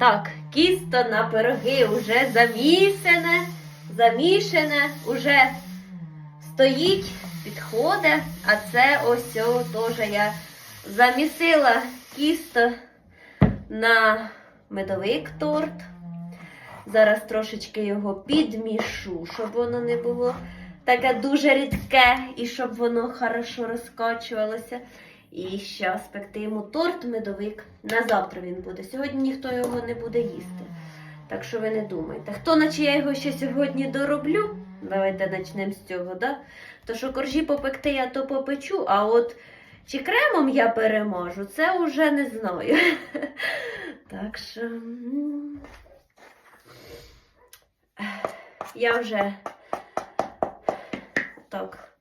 Так, кісто на пироги вже замісене, замішане, уже стоїть, підходить. А це ось теж я замісила кісто на медовик торт. Зараз трошечки його підмішу, щоб воно не було таке дуже рідке і щоб воно хорошо розкачувалося. І пекти йому торт медовик. На завтра він буде. Сьогодні ніхто його не буде їсти. Так що ви не думайте. Хто наче я його ще сьогодні дороблю? Давайте почнемо з цього, да? То що коржі попекти я то попечу, а от чи кремом я перемажу, це вже не знаю. Так що. Я вже так.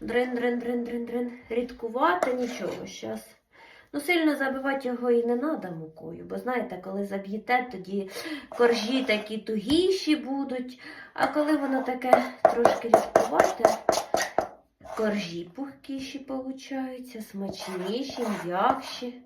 Дрин, дрин, дрин, дрин, дрин. Рідкувати нічого зараз. Ну, сильно забивати його і не треба мукою, бо знаєте, коли заб'єте, тоді коржі такі тугіші будуть. А коли воно таке трошки рідкувате, коржі пухкіші получаються, смачніші, м'якші.